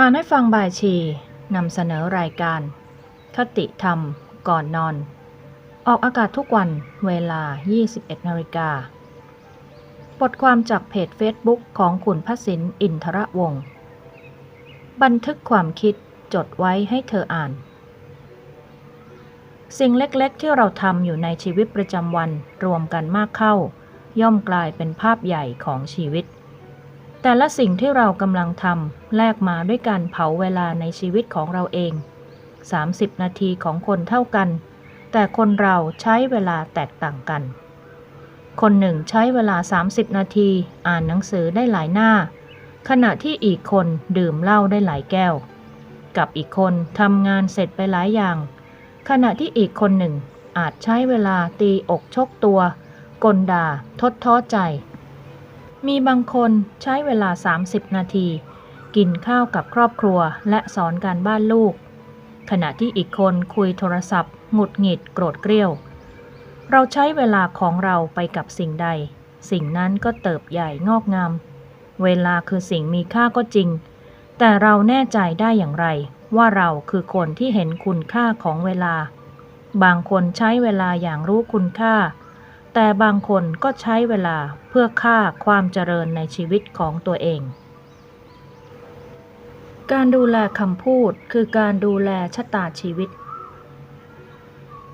อ่านให้ฟังบ่ายชีนำเสนอรายการ คติธรรม ก่อนนอน ออกอากาศทุกวันเวลา 21นาฬิกาบทความจากเพจ Facebook ของคุณพสินอินทระวงศ์บันทึกความคิดจดไว้ให้เธออ่าน สิ่งเล็กๆ ที่เราทำอยู่ในชีวิตประจำวันรวมกันมากเข้า ย่อมกลายเป็นภาพใหญ่ของชีวิต แต่ละสิ่งที่เรากำลังทำแลกมาด้วยการเผาเวลาในชีวิตของเราเอง 30 นาทีของคนเท่ากัน แต่คนเราใช้เวลาแตกต่างกัน คนหนึ่งใช้เวลา 30 นาทีอ่านหนังสือได้หลายหน้า ขณะที่อีกคนดื่มเหล้าได้หลายแก้ว กับอีกคนทำงานเสร็จไปหลายอย่าง ขณะที่อีกคนหนึ่งอาจใช้เวลาตีอกชกตัว กลด่าทดท้อใจ มีบางคนใช้เวลา 30 นาที กินข้าวกับครอบครัวและสอนการบ้านลูก ขณะที่อีกคนคุยโทรศัพท์ หงุดหงิดโกรธเกรี้ยว เราใช้เวลาของเราไปกับสิ่งใด สิ่งนั้นก็เติบใหญ่งอกงาม เวลาคือสิ่งมีค่าก็จริง แต่เราแน่ใจได้อย่างไร ว่าเราคือคนที่เห็นคุณค่าของเวลา บางคนใช้เวลาอย่างรู้คุณค่า แต่บางคนก็ใช้เวลาเพื่อค่าความเจริญในชีวิตของตัวเอง การดูแลคำพูดคือการดูแลชะตาชีวิต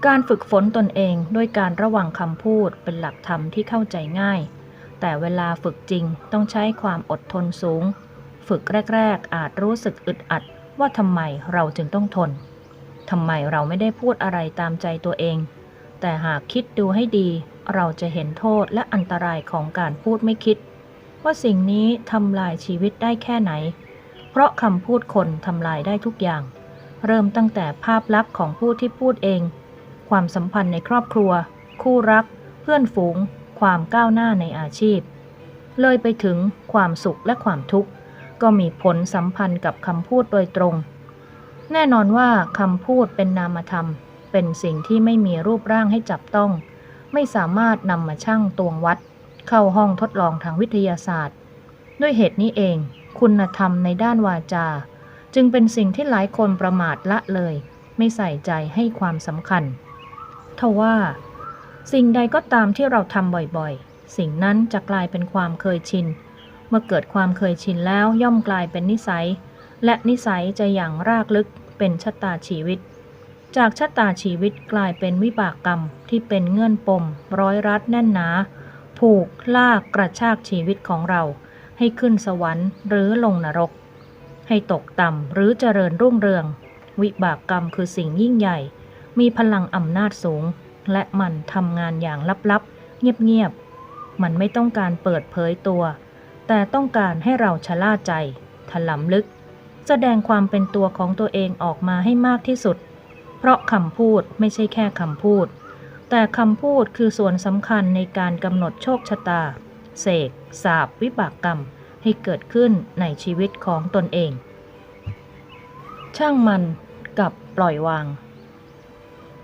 การฝึกฝนตนเองด้วยการระวังคำพูดเป็นหลักธรรมที่เข้าใจง่าย แต่เวลาฝึกจริงต้องใช้ความอดทนสูง ฝึกแรก ๆ อาจรู้สึกอึดอัดว่าทำไมเราจึงต้องทนทำไมเราไม่ได้พูดอะไรตามใจตัวเอง แต่หากคิดดูให้ดี เราจะเห็นโทษและอันตรายของการพูดไม่คิด ว่าสิ่งนี้ทำลายชีวิตได้แค่ไหน เพราะคำพูดคนทำลายได้ทุกอย่าง เริ่มตั้งแต่ภาพลักษณ์ของผู้ที่พูดเอง ความสัมพันธ์ในครอบครัว คู่รัก เพื่อนฝูง ความก้าวหน้าในอาชีพ เลยไปถึงความสุขและความทุกข์ ก็มีผลสัมพันธ์กับคำพูดโดยตรง แน่นอนว่าคำพูดเป็นนามธรรม เป็นสิ่งที่ไม่มีรูปร่างให้จับต้อง ไม่สามารถนำมาชั่งตวงวัด เข้าห้องทดลองทางวิทยาศาสตร์ ด้วยเหตุนี้เอง คุณธรรมในด้านวาจา จึงเป็นสิ่งที่หลายคนประมาทละเลย ไม่ใส่ใจให้ความสำคัญทว่า สิ่งใดก็ตามที่เราทำบ่อยๆ สิ่งนั้นจะกลายเป็นความเคยชิน เมื่อเกิดความเคยชินแล้วย่อมกลายเป็นนิสัย และนิสัยจะอย่างรากลึกเป็นชะตาชีวิต จากชะตาชีวิตกลายเป็นวิบากกรรมที่เป็นเงื่อนปม ร้อยรัดแน่นหนา ผูกลากกระชากชีวิตของเรา ให้ขึ้นสวรรค์หรือลงนรก ให้ตกต่ำหรือเจริญรุ่งเรือง วิบากกรรมคือสิ่งยิ่งใหญ่ มีพลังอำนาจสูง และมันทำงานอย่างลับๆ เงียบๆ มันไม่ต้องการเปิดเผยตัว แต่ต้องการให้เราชะล่าใจ ถลำลึก แสดงความเป็นตัวของตัวเองออกมาให้มากที่สุด เพราะคำพูดไม่ใช่แค่คำพูด แต่คำพูดคือส่วนสำคัญในการกำหนดโชคชะตา เสกสาบวิบากกรรมให้เกิดขึ้นในชีวิตของตนเอง ช่างมันกับปล่อยวาง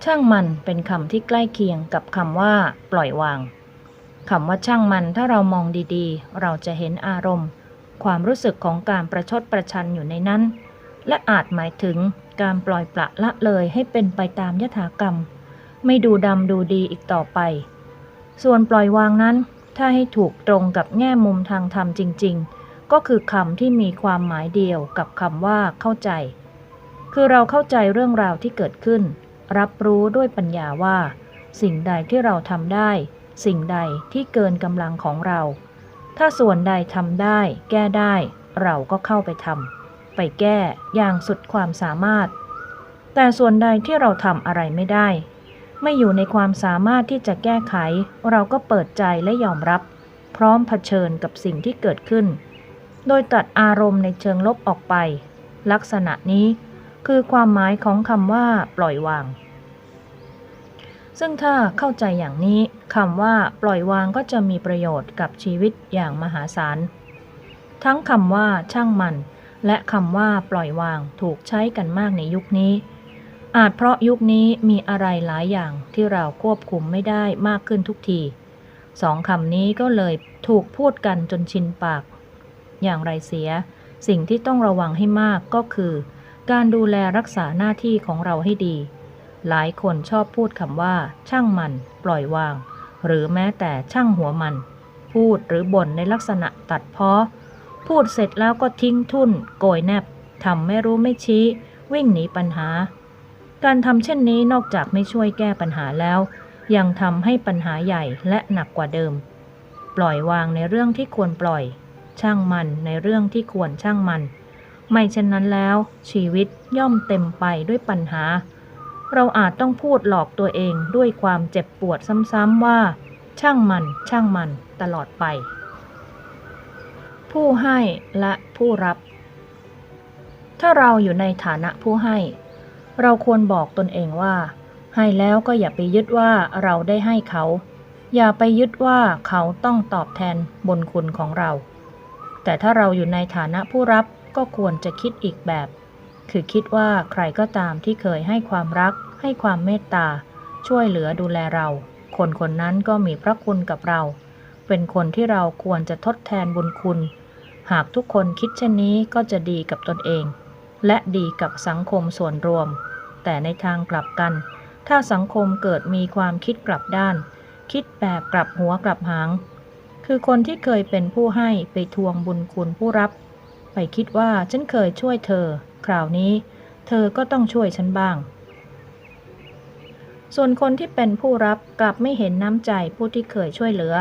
ช่างมันเป็นคำที่ใกล้เคียงกับคำว่า ปล่อยวางคำว่าช่างมันถ้าเรามองดีๆ เราจะเห็นอารมณ์ ความรู้สึกของการประชดประชันอยู่ในนั้น และอาจหมายถึง การปล่อยปละละเลยให้เป็นไปตามยถากรรม ไม่ดูดำดูดีอีกต่อไป ส่วนปล่อยวางนั้น ถ้าให้ถูกตรงกับแง่มุมทางธรรมจริง ๆ ก็คือคำที่มีความหมายเดียวกับคำว่าเข้าใจ คือเราเข้าใจเรื่องราวที่เกิดขึ้น รับรู้ด้วยปัญญาว่า สิ่งใดที่เราทำได้ สิ่งใดที่เกินกำลังของเรา ถ้าส่วนใดทำได้ แก้ได้ เราก็เข้าไปทำไปแก้อย่างสุดความสามารถ แต่ส่วนใดที่เราทำอะไรไม่ได้ ไม่อยู่ในความสามารถที่จะแก้ไข เราก็เปิดใจและยอมรับ พร้อมเผชิญกับสิ่งที่เกิดขึ้น โดยตัดอารมณ์ในเชิงลบออกไป ลักษณะนี้คือความหมายของคำว่า ปล่อยวาง ซึ่งถ้าเข้าใจอย่างนี้คำว่า ปล่อยวางก็จะมีประโยชน์กับชีวิตอย่างมหาศาล ทั้งคำว่าช่างมัน และคำว่าปล่อยวางถูกใช้กันมากในยุคนี้ อาจเพราะยุคนี้มีอะไรหลายอย่างที่เราควบคุมไม่ได้มากขึ้นทุกทีสองคำนี้ก็เลยถูกพูดกันจนชินปาก อย่างไรเสีย สิ่งที่ต้องระวังให้มากก็คือ การดูแลรักษาหน้าที่ของเราให้ดี หลายคนชอบพูดคำว่า ช่างมัน ปล่อยวาง หรือแม้แต่ช่างหัวมัน พูดหรือบ่นในลักษณะตัดเพ้อพูดเสร็จแล้วก็ทิ้งทุ่น โกยแนบทำไม่รู้ไม่ชี้ วิ่งหนีปัญหา การทำเช่นนี้นอกจากไม่ช่วยแก้ปัญหาแล้ว ยังทำให้ปัญหาใหญ่และหนักกว่าเดิม ปล่อยวางในเรื่องที่ควรปล่อย ช่างมันในเรื่องที่ควรช่างมัน ไม่เช่นนั้นแล้ว ชีวิตย่อมเต็มไปด้วยปัญหา เราอาจต้องพูดหลอกตัวเองด้วยความเจ็บปวดซ้ำๆว่า ช่างมัน ช่างมันตลอดไป ผู้ให้และผู้รับ ถ้าเราอยู่ในฐานะผู้ให้ เราควรบอกตนเองว่า ให้แล้วก็อย่าไปยึดว่าเราได้ให้เขา อย่าไปยึดว่าเขาต้องตอบแทนบุญคุณของเรา แต่ถ้าเราอยู่ในฐานะผู้รับก็ควรจะคิดอีกแบบ คือคิดว่าใครก็ตามที่เคยให้ความรัก ให้ความเมตตา ช่วยเหลือดูแลเรา คนคนนั้นก็มีพระคุณกับเรา เป็นคนที่เราควรจะทดแทนบุญคุณ หากทุกคนคิดเช่นนี้ก็จะดีกับตนเอง และดีกับสังคมส่วนรวม แต่ในทางกลับกัน ถ้าสังคมเกิดมีความคิดกลับด้าน คิดแบบกลับหัวกลับหาง คือคนที่เคยเป็นผู้ให้ไปทวงบุญคุณผู้รับ ไปคิดว่าฉันเคยช่วยเธอ คราวนี้ เธอก็ต้องช่วยฉันบ้าง ส่วนคนที่เป็นผู้รับกลับไม่เห็นน้ำใจผู้ที่เคยช่วยเหลือ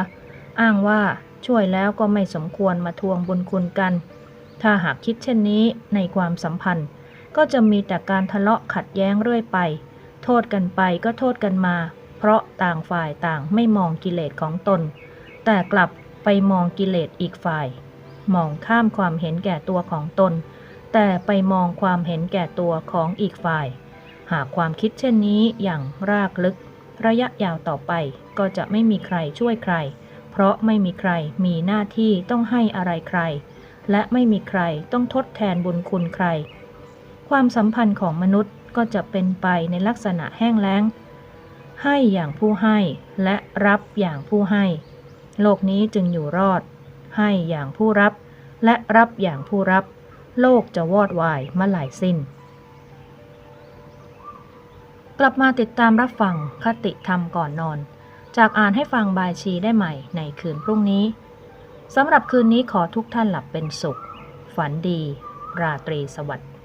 อ้างว่าช่วยแล้วก็ไม่สมควรมาทวงบุญคุณกัน ถ้าหากคิดเช่นนี้ในความสัมพันธ์ ก็จะมีแต่การทะเลาะขัดแย้งเรื่อยไป โทษกันไปก็โทษกันมา เพราะต่างฝ่ายต่างไม่มองกิเลสของตน แต่กลับไปมองกิเลสอีกฝ่าย มองข้ามความเห็นแก่ตัวของตน แต่ไปมองความเห็นแก่ตัวของอีกฝ่าย หากความคิดเช่นนี้อย่างรากลึก ระยะยาวต่อไปก็จะไม่มีใครช่วยใคร เพราะไม่มีใครมีหน้าที่ต้องให้อะไรใคร และไม่มีใครต้องทดแทนบุญคุณใคร ความสัมพันธ์ของมนุษย์ก็จะเป็นไปในลักษณะแห้งแล้ง ให้อย่างผู้ให้และรับอย่างผู้ให้ โลกนี้จึงอยู่รอด ให้อย่างผู้รับ และรับอย่างผู้รับ โลกจะวอดวายเมื่อไหร่สิ้น กลับมาติดตามรับฟังคติธรรมก่อนนอน จากอ่านให้ฟังบายชีได้ใหม่ในคืนพรุ่งนี้สำหรับคืนนี้ขอทุกท่านหลับเป็นสุข ฝันดี ราตรีสวัสดิ์